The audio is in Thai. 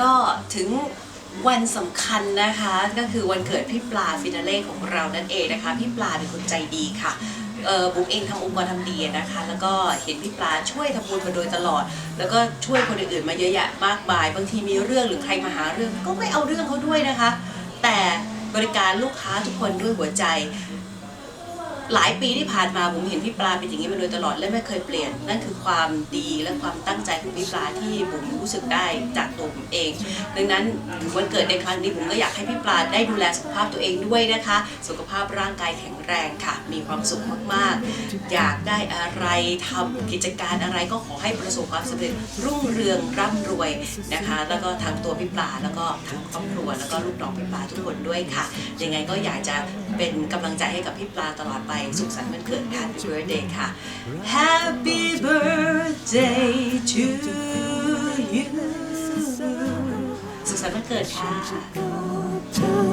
ก็ถึงวันสำคัญนะคะ ก็คือวันเกิดพี่ปลาฟินาเล่ของเรานั่นเองนะคะ พี่ปลาเป็นคนใจดีค่ะเออบุ๊กเองทำองค์กรทำดีนะคะ แล้วก็เห็นพี่ปลาช่วยทำบุญมาโดยตลอด แล้วก็ช่วยคนอื่นๆมาเยอะแยะมากมาย บางทีมีเรื่องหรือใครมาหาเรื่อง ก็ไม่เอาเรื่องเขาด้วยนะคะ แต่บริการลูกค้าทุกคนด้วยหัวใจ หลายปีที่ผ่านมาผมเห็นพี่ปลาเป็นอย่างนี้มาโดยตลอดและไม่เคยเปลี่ยน นั่นคือความดีและความตั้งใจของพี่ปลาที่ผมรู้สึกได้จากตัวผมเอง ดังนั้นวันเกิดในครั้งนี้ผมก็อยากให้พี่ปลาได้ดูแลสุขภาพตัวเองด้วยนะคะ สุขภาพร่างกายแข็งแรงค่ะ มีความสุขมากๆ อยากได้อะไรทำกิจการอะไรก็ขอให้ประสบความสำเร็จรุ่งเรืองร่ำรวยนะคะ แล้วก็ทั้งตัวพี่ปลาแล้วก็ทั้งครอบครัวแล้วก็ลูกน้องพี่ปลาทุกคนด้วยค่ะ ยังไงก็อยากจะ เป็นกำลังใจให้กับพี่ปลาตลอดไป สุขสันต์วันเกิด Happy Birthday ค่ะ Happy Birthday to you สุขสันต์วันเกิดค่ะ